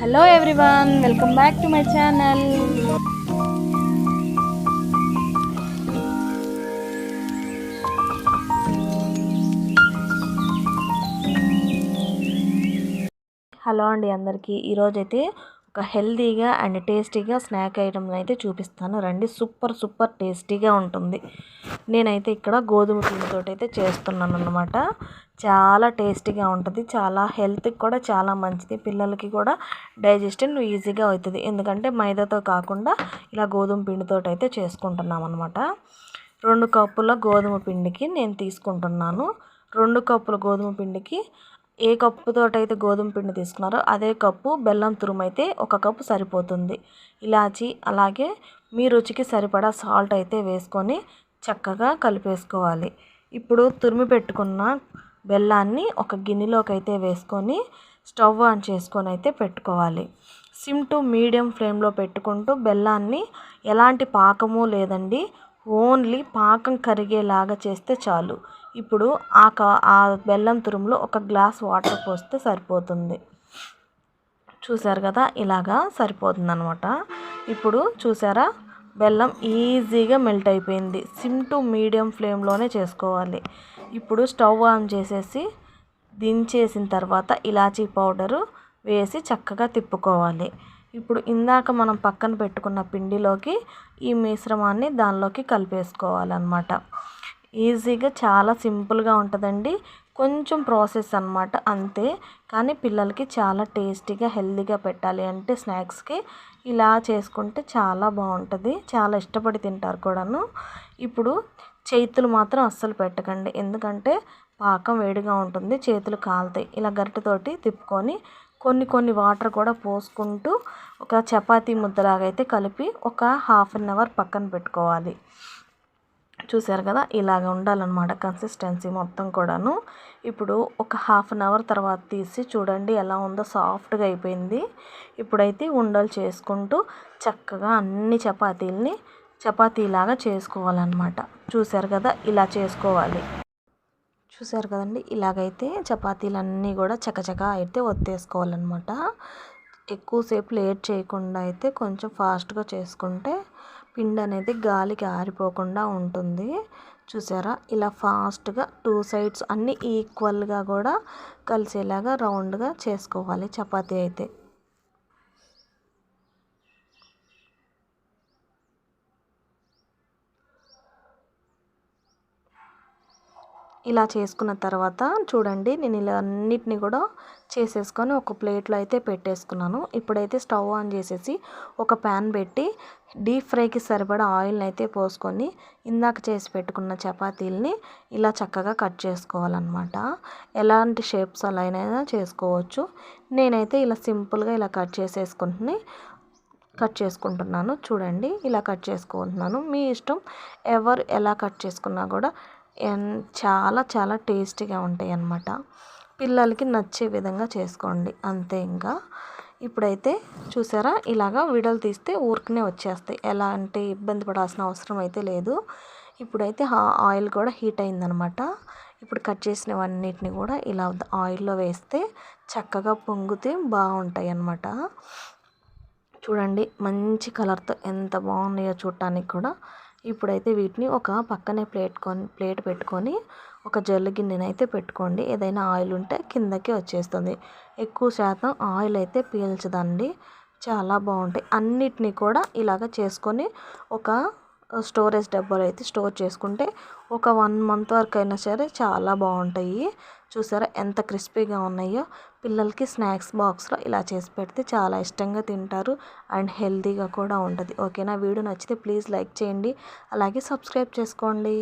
Hello everyone welcome back to my channel hello అండి అందరికీ. ఈరోజైతే ఒక హెల్తీగా అండ్ టేస్టీగా స్నాక్ ఐటమ్ అయితే చూపిస్తాను. రండి సూపర్ సూపర్ టేస్టీగా ఉంటుంది. నేనైతే ఇక్కడ గోధుమ పిండితో అయితే చేస్తున్నాను అనమాట చాలా టేస్టీగా ఉంటుంది. చాలా హెల్త్కి కూడా చాలా మంచిది. పిల్లలకి కూడా డైజెషన్ ఈజీగా అవుతుంది. ఎందుకంటే మైదాతో కాకుండా ఇలా గోధుమ పిండితో అయితే చేసుకుంటున్నాం అనమాట రెండు కప్పుల గోధుమ పిండికి నేను తీసుకుంటున్నాను. రెండు కప్పుల గోధుమ పిండికి ఏ కప్పుతో అయితే గోధుమ పిండి తీసుకున్నారో అదే కప్పు బెల్లం తురుము అయితే ఒక కప్పు సరిపోతుంది. ఇలాచి అలాగే మీ రుచికి సరిపడా సాల్ట్ అయితే వేసుకొని చక్కగా కలిపేసుకోవాలి. ఇప్పుడు తురిమి పెట్టుకున్న బెల్లాన్ని ఒక గిన్నెలోకి అయితే వేసుకొని స్టవ్ ఆన్ చేసుకొని అయితే పెట్టుకోవాలి. సిమ్ టు మీడియం ఫ్లేమ్లో పెట్టుకుంటూ బెల్లాన్ని ఎలాంటి పాకము లేదండి. ఓన్లీ పాకం కరిగేలాగా చేస్తే చాలు. ఇప్పుడు ఆ క ఆ బెల్లం తురుములో ఒక గ్లాస్ వాటర్ పోస్తే సరిపోతుంది. చూసారు కదా? ఇలాగా సరిపోతుంది అనమాట ఇప్పుడు చూసారా? బెల్లం ఈజీగా మెల్ట్ అయిపోయింది. సిమ్ టు మీడియం ఫ్లేమ్లోనే చేసుకోవాలి. ఇప్పుడు స్టవ్ ఆన్ చేసేసి దించేసిన తర్వాత ఇలాచీ పౌడరు వేసి చక్కగా తిప్పుకోవాలి. ఇప్పుడు ఇందాక మనం పక్కన పెట్టుకున్న పిండిలోకి ఈ మిశ్రమాన్ని దానిలోకి కలిపేసుకోవాలన్నమాట. ఈజీగా చాలా సింపుల్గా ఉంటుందండి. కొంచెం ప్రాసెస్ అనమాట అంతే. కానీ పిల్లలకి చాలా టేస్టీగా హెల్తీగా పెట్టాలి అంటే స్నాక్స్కి ఇలా చేసుకుంటే చాలా బాగుంటుంది. చాలా ఇష్టపడి తింటారు కూడాను. ఇప్పుడు చేతులు మాత్రం అస్సలు పెట్టకండి. ఎందుకంటే పాకం వేడిగా ఉంటుంది చేతులు కాలుతాయి. ఇలా గరిటెతోటి తిప్పుకొని కొన్ని కొన్ని వాటర్ కూడా పోసుకుంటూ ఒక చపాతీ ముద్దలాగా అయితే కలిపి ఒక హాఫ్ అన్ అవర్ పక్కన పెట్టుకోవాలి. చూసారు కదా? ఇలాగ ఉండాలన్నమాట కన్సిస్టెన్సీ మొత్తం కూడాను. ఇప్పుడు ఒక హాఫ్ అన్ అవర్ తర్వాత తీసి చూడండి ఎలా ఉందో సాఫ్ట్గా అయిపోయింది. ఇప్పుడైతే ఉండలు చేసుకుంటూ చక్కగా అన్ని చపాతీలని చపాతీలాగా చేసుకోవాలన్నమాట. చూసారు కదా? ఇలా చేసుకోవాలి. చూసారు కదండి? ఇలాగైతే చపాతీలన్నీ కూడా చకచక అయితే ఒత్తేసుకోవాలన్నమాట. ఎక్కువసేపు లేట్ చేయకుండా అయితే కొంచెం ఫాస్ట్గా చేసుకుంటే పిండి అనేది గాలికి ఆరిపోకుండా ఉంటుంది. చూసారా? ఇలా ఫాస్ట్గా టూ సైడ్స్ అన్నీ ఈక్వల్గా కూడా కలిసేలాగా రౌండ్గా చేసుకోవాలి చపాతీ అయితే. ఇలా చేసుకున్న తర్వాత చూడండి నేను ఇలా అన్నిటిని కూడా చేసేసుకొని ఒక ప్లేట్లో అయితే పెట్టేసుకున్నాను. ఇప్పుడైతే స్టవ్ ఆన్ చేసేసి ఒక ప్యాన్ పెట్టి డీప్ ఫ్రైకి సరిపడా ఆయిల్ని అయితే పోసుకొని ఇందాక చేసి పెట్టుకున్న చపాతీలని ఇలా చక్కగా కట్ చేసుకోవాలన్నమాట. ఎలాంటి షేప్స్ అలా అయినా చేసుకోవచ్చు. నేనైతే ఇలా సింపుల్గా ఇలా కట్ చేసేసుకుంటుని కట్ చేసుకుంటున్నాను. చూడండి ఇలా కట్ చేసుకుంటున్నాను. మీ ఇష్టం ఎవరు ఎలా కట్ చేసుకున్నా కూడా చాలా చాలా టేస్టీగా ఉంటాయి అన్నమాట పిల్లలకి నచ్చే విధంగా చేసుకోండి. అంతే ఇంకా. ఇప్పుడైతే చూసారా? ఇలాగా విడలు తీస్తే ఊరికనే వచ్చేస్తాయి. ఎలాంటి ఇబ్బంది పడాల్సిన అవసరం అయితే లేదు. ఇప్పుడైతే ఆయిల్ కూడా హీట్ అయిందనమాట ఇప్పుడు కట్ చేసినవన్నిటిని కూడా ఇలా ఆయిల్లో వేస్తే చక్కగా పొంగితే బాగుంటాయి అన్నమాట చూడండి మంచి కలర్తో ఎంత బాగున్నాయో చూడటానికి కూడా. ఇప్పుడైతే వీటిని ఒక పక్కనే ప్లేట్ కొని ప్లేట్ పెట్టుకొని ఒక జల్లు గిన్నెనైతే పెట్టుకోండి. ఏదైనా ఆయిల్ ఉంటే కిందకి వచ్చేస్తుంది. ఎక్కువ శాతం ఆయిల్ అయితే పీల్చదండి. చాలా బాగుంటాయి. అన్నిటినీ కూడా ఇలాగ చేసుకొని ఒక స్టోరేజ్ డబ్బాలు అయితే స్టోర్ చేసుకుంటే ఒక వన్ మంత్ వరకు అయినా సరే చాలా బాగుంటాయి. చూసారా ఎంత క్రిస్పీగా ఉన్నాయో. పిల్లలకి స్నాక్స్ బాక్స్లో ఇలా చేసి పెడితే చాలా ఇష్టంగా తింటారు అండ్ హెల్తీగా కూడా ఉంటుంది. ఓకేనా? వీడియో నచ్చితే ప్లీజ్ లైక్ చేయండి. అలాగే సబ్స్క్రైబ్ చేసుకోండి.